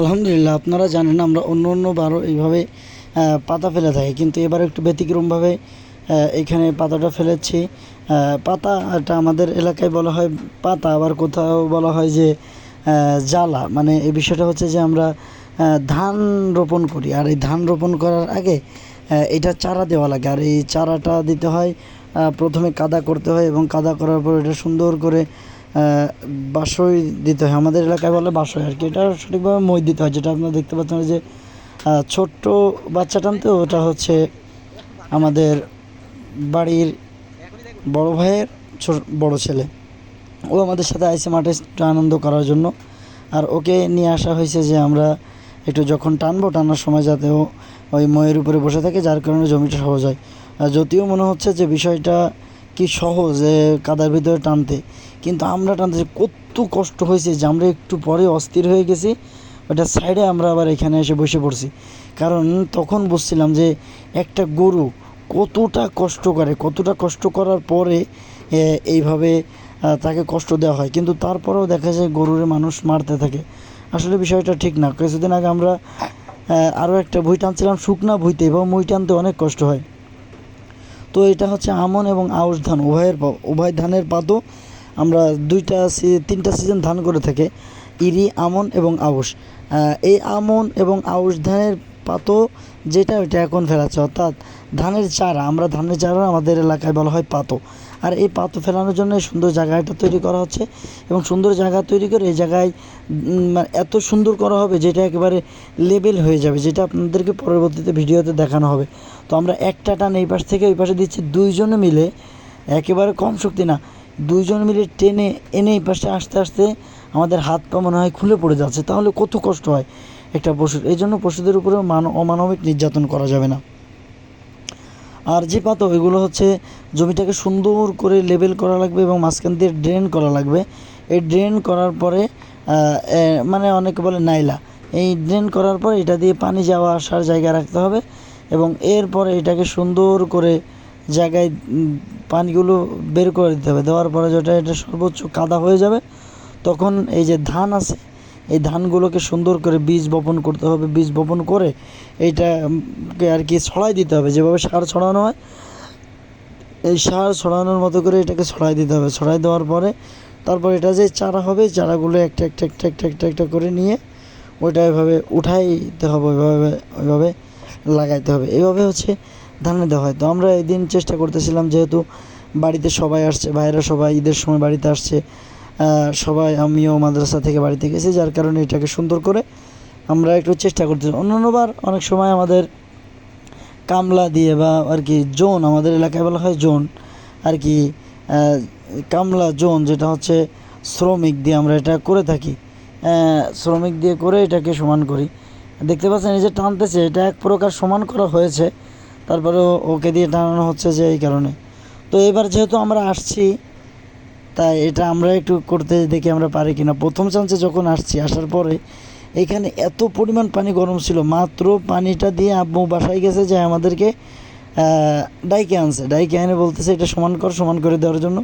আলহামদুলিল্লাহ, আপনারা জানেন আমরা অন্য অন্য বারও এইভাবে পাতা ফেলে থাকি। কিন্তু এবার একটু ব্যতিক্রমভাবে এখানে পাতাটা ফেলেছি। পাতা এটা আমাদের এলাকায় বলা হয় পাতা, আবার কোথাও বলা হয় যে জ্বালা। মানে এই বিষয়টা হচ্ছে যে আমরা ধান রোপণ করি। আর এই ধান রোপণ করার আগে এটা চারা দেওয়া লাগে। আর এই চারাটা দিতে হয় প্রথমে কাদা করতে হয় এবং কাদা করার পর এটা সুন্দর করে বাসই দিতে হয়। আমাদের এলাকায় বলে বাসই আর কি। এটা সঠিকভাবে মই দিতে হয়। যেটা আপনারা দেখতে পাচ্ছেন যে ছোট্ট বাচ্চা টানতে ওটা হচ্ছে আমাদের বাড়ির বড় ভাইয়ের বড় ছেলে। ও আমাদের সাথে আইসে মাঠে একটু আনন্দ করার জন্য। আর ওকে নিয়ে আসা হয়েছে যে, আমরা একটু যখন টানবো, টানার সময় যাতে ও ওই ময়ের উপরে বসে থাকে, যার কারণে জমিটা সহজ হয়। আর যদিও মনে হচ্ছে যে বিষয়টা কি সহজ কাদার ভিতরে টানতে। কিন্তু আমরা টানতে কত কষ্ট হয়েছে যে আমরা একটু পরে অস্থির হয়ে গেছি, ওটা সাইডে আমরা আবার এখানে এসে বসে পড়ছি। কারণ তখন বুঝছিলাম যে একটা গরু কতটা কষ্ট করে, কতটা কষ্ট করার পরে এইভাবে তাকে কষ্ট দেওয়া হয়। কিন্তু তারপরেও দেখা যায় গরুর মানুষ মারতে থাকে। আসলে বিষয়টা ঠিক না। কিছুদিন আগে আমরা আরও একটা ভুই টানছিলাম, শুকনা ভুইতে, এবং মই টানতে অনেক কষ্ট হয়। তো এটা হচ্ছে আমন এবং আউশ ধান, উভয়ের উভয় ধানের পাতও আমরা দুইটা তিনটা সিজন ধান করে থাকে, ইরি, আমন এবং আউশ। এই আমন এবং আউশ ধানের পাতো যেটা ওইটা এখন ফেলাচ্ছে অর্থাৎ ধানের চারা, আমরা ধানের চারা আমাদের এলাকায় বলা হয় পাতো। আর এই পাথর ফেলানোর জন্য সুন্দর জায়গাটা তৈরি করা হচ্ছে এবং সুন্দর জায়গা তৈরি করে এই জায়গায় মানে এত সুন্দর করা হবে যেটা একেবারে লেবেল হয়ে যাবে, যেটা আপনাদেরকে পরবর্তীতে ভিডিওতে দেখানো হবে। তো আমরা একটা টান এই পাশ থেকে ওই পাশে দিচ্ছি দুইজনে মিলে, একেবারে কম শক্তি না, দুইজন মিলে টেনে এনে এই পাশে আসতে আসতে আমাদের হাত পা মনে হয় খুলে পড়ে যাচ্ছে, তাহলে কত কষ্ট হয় একটা পশুর, এই জন্য পশুদের উপরেও মান, অমানবিক নির্যাতন করা যাবে না। আর যে পাতা এগুলো হচ্ছে জমিটাকে সুন্দর করে লেবেল করা লাগবে এবং মাঝখান দিয়ে ড্রেন করা লাগবে। এই ড্রেন করার পরে মানে অনেকে বলে নাইলা। এই ড্রেন করার পর এটা দিয়ে পানি যাওয়া আসার জায়গা রাখতে হবে এবং এরপরে এটাকে সুন্দর করে জায়গায় পানিগুলো বের করে দিতে হবে। দেওয়ার পরে যেটা, এটা সর্বোচ্চ কাদা হয়ে যাবে। তখন এই যে ধান আছে এই ধানগুলোকে সুন্দর করে বীজ বপন করতে হবে, বীজ বপন করে এইটাকে আর কি ছড়াই দিতে হবে। যেভাবে সার ছড়ানো হয়, এই সার ছড়ানোর মতো করে এটাকে ছড়াই দিতে হবে। ছড়াই দেওয়ার পরে তারপর এটা যে চারা হবে, চারাগুলো একটা একটা একটা একটা একটা একটা করে নিয়ে ওইটা এভাবে উঠাইতে হবে, ওইভাবে ওইভাবে লাগাইতে হবে। এভাবে হচ্ছে ধানে দেওয়া হয়। তো আমরা এই দিন চেষ্টা করতেছিলাম যেহেতু বাড়িতে সবাই আসছে, ভাইয়েরা সবাই ঈদের সময় বাড়িতে আসছে সবাই, আমিও মাদ্রাসা থেকে বাড়িতে গেছি, যার কারণে এটাকে সুন্দর করে আমরা একটু চেষ্টা করতেছি। অন্যান্যবার অনেক সময় আমাদের কামলা দিয়ে বা আর কি জোন, আমাদের এলাকায় বলা হয় জোন, আর কি কামলা জোন যেটা হচ্ছে শ্রমিক দিয়ে আমরা এটা করে থাকি। শ্রমিক দিয়ে করে এটাকে সমান করি। দেখতে পাচ্ছেন এই যে টানতেছে, এটা এক প্রকার সমান করা হয়েছে তারপরে ওকে দিয়ে টানানো হচ্ছে যে এই কারণে। তো এবার যেহেতু আমরা আসছি তাই এটা আমরা একটু করতে দেখি আমরা পারি কিনা। প্রথম চান্সে যখন আসছি, আসার পরে এখানে এত পরিমাণ পানি গরম ছিল। মাত্র পানিটা দিয়ে আব্বু বাসায় গেছে যে আমাদেরকে ডাইকে আনছে। ডাইকে আনে বলতেছে এটা সমান কর, সমান করে দেওয়ার জন্য।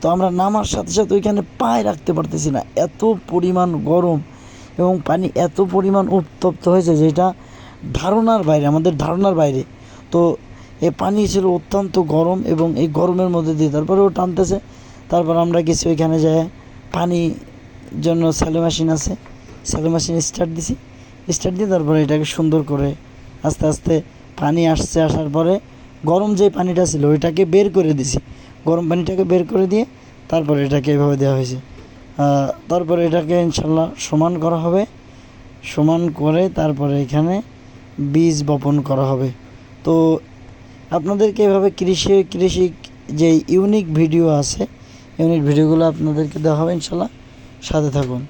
তো আমরা নামার সাথে সাথে ওইখানে পায়ে রাখতে পারতেছি না। এত পরিমাণ গরম এবং পানি এত পরিমাণ উত্তপ্ত হয়েছে যেটা ধারণার বাইরে, আমাদের ধারণার বাইরে। তো এ পানি ছিল অত্যন্ত গরম এবং এই গরমের মধ্যে দিয়ে তারপরে ও টানতেছে। তারপর আমরা গেছি ওইখানে যায় পানি জন্য স্যালো মেশিন আছে। স্যালো মেশিন স্টার্ট দিছি। স্টার্ট দিয়ে তারপরে এটাকে সুন্দর করে আস্তে আস্তে পানি আসছে, আসার পরে গরম যে পানিটা ছিল ওইটাকে বের করে দিছি। গরম পানিটাকে বের করে দিয়ে তারপরে এটাকে এভাবে দেওয়া হয়েছে। তারপরে এটাকে ইনশাল্লাহ সমান করা হবে। সমান করে তারপরে এখানে বীজ বপন করা হবে। তো আপনাদেরকে এভাবে কৃষি কৃষি যে ইউনিক ভিডিও আছে ইউনিক ভিডিওগুলো আপনাদেরকে দেওয়া হবে ইনশাল্লাহ। সাথে থাকুন।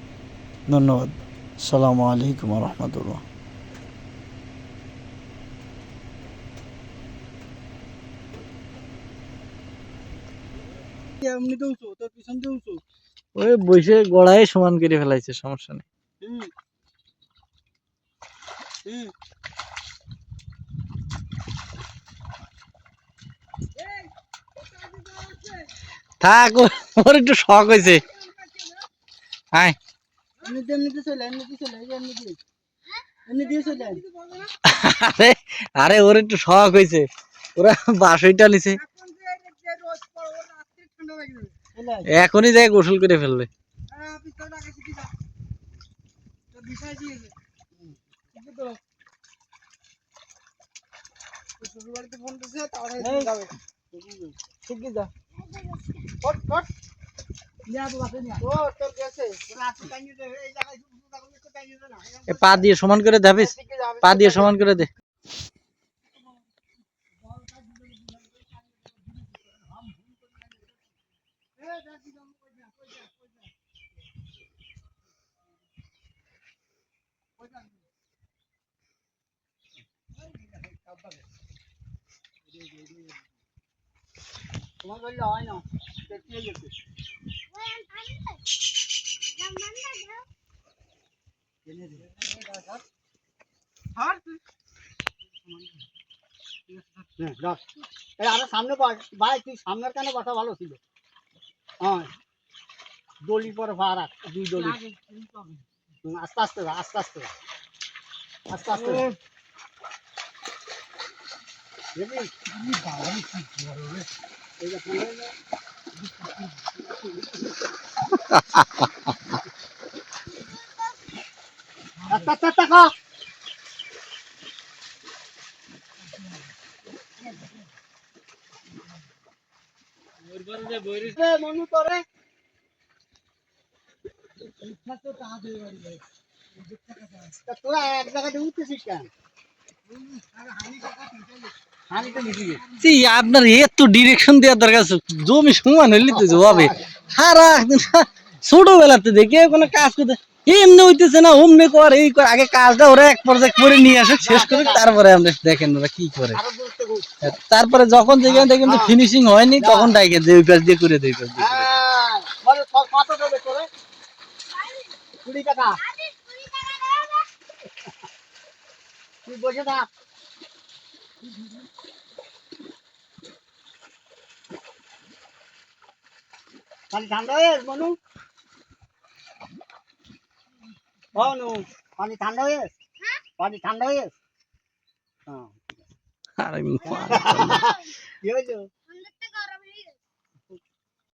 ধন্যবাদ। সালামু আলাইকুম রহমতুল্লাহ এমনিতে উঁচু তোর পিছন দিয়ে উঁচু। ওই বসে গড়াই সমান করে ফেলাইছে সমস্যা নেই। হুম। থাক ওর একটু শখ হয়েছে আয়। আরে আরে ওর একটু শখ হয়েছে ওরা বাসইটা নিছে। এখনই যাই গোসল করে ফোন যাবে। শিখে যা। পা দিয়ে সমান করে দেবিস পা দিয়ে সমান করে দে। তোমার বললে হয় না। দেখতে যেতে ছাড় তুই। হ্যাঁ, রাখ। এই আরও সামনে বস। ভাই তুই সামনের কেন কথা ভালো ছিল হ্যাঁ দলি পরে ভা রাখ দুই দলি হুম, আস্তে আস্তে যা, আস্তে আস্তে যা। আস্তে আস্তে যা। দেখবি? এই যে মনু করে তোরা এক জায়গাতে উঠতেছিস কেন? আপনার এত ডিরেকশন দেওয়ার দরকার জমি সমান হইলে তো জবাবে। সারা ছোটবেলাতে দেখে কোনো কাজ করতে এমনি হইতেছে না অমনি কর এই কর আগে কাজটা ওরা এক পর্যায়ে করে নিয়ে আসে শেষ করে তারপরে আমরা দেখেন ওরা কি করে। ঘুর। তারপরে যখন যেখান দেখেন কিন্তু ফিনিশিং হয়নি তখন ডাইকে যে ওই পাশ দিয়ে করে পাশ দিয়ে করে দেই। হ্যাঁ, বলো, ক- কত দেবে তোরে কুড়ি টাকা তুই বসে থাক। পানি ঠান্ডা হয়ে মনু? ও নু পানি ঠান্ডা হয়ে? পানি ঠান্ডা হয়ে হ্যাঁ আরে কি হয়েছে?